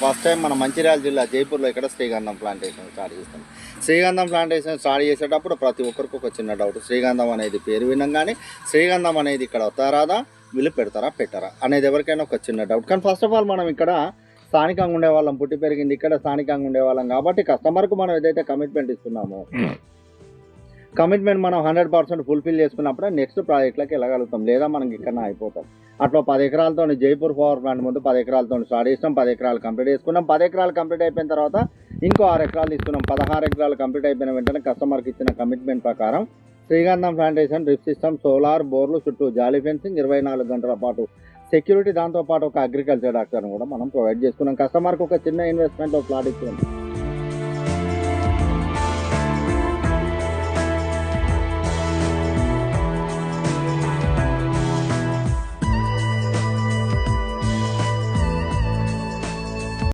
First time మన మంచిర్యాల జిల్లా జైపూర్లో ఇక్కడ శ్రీగంధం ప్లాంటేషన్ స్టార్ట్ చేస్తాం? శ్రీగంధం ప్లాంటేషన్ స్టార్ట్ చేసేటప్పుడు ప్రతి ఒక్కరికి ఒక చిన్న డౌట్ శ్రీగంధం అనేది పేరు వినంగానే శ్రీగంధం అనేది ఇక్కడ వస్తారాదా? వీళ్ళు పెడతారా? పెట్టారా? అనేది ఎవరికైనా ఒక చిన్న డౌట్ కానీ ఫస్ట్ ఆఫ్ ఆల్ మనం ఇక్కడ స్థానికంగా ఉండే వాళ్ళం పుట్టి పెరిగింది ఇక్కడ స్థానికంగా ఉండే వాళ్ళం కాబట్టి కస్టమర్కు మనం ఏదైతే కమిట్మెంట్ ఇస్తున్నామో hmm. కమిట్మెంట్ మనం హండ్రెడ్ పర్సెంట్ ఫుల్ఫిల్ చేసుకున్నప్పుడే నెక్స్ట్ ప్రాజెక్ట్లకి వెళ్ళగలుగుతాం. లేదా మనకి ఇక్కడ అయిపోతాం. అట్లా పది ఎకరాలతో జైపూర్ పవర్ ప్లాంట్ ముందు పది ఎకరాలతో స్టార్ట్ చేసినాం పది ఎకరాలు కంప్లీట్ చేసుకున్నాం. పది ఎకరాలు కంప్లీట్ అయిపోయిన తర్వాత ఇంకో ఆరు ఎకరాలు తీసుకున్నాం. పదహారు ఎకరాలు కంప్లీట్ అయిపోయిన వెంటనే కస్టమర్కి ఇచ్చిన కమిట్మెంట్ ప్రకారం శ్రీగంధం ప్లాంటేషన్ డ్రిప్ సిస్టమ్ సోలార్ బోర్లు చుట్టూ జాలీ ఫెన్సింగ్ ఇరవై నాలుగు గంటల పాటు సెక్యూరిటీ దాంతోపాటు ఒక అగ్రికల్చర్ డాక్టర్ని కూడా మనం ప్రొవైడ్ చేసుకున్నాం. కస్టమర్కి ఒక చిన్న ఇన్వెస్ట్మెంట్ ఒక ప్లాట్ ఇచ్చినాం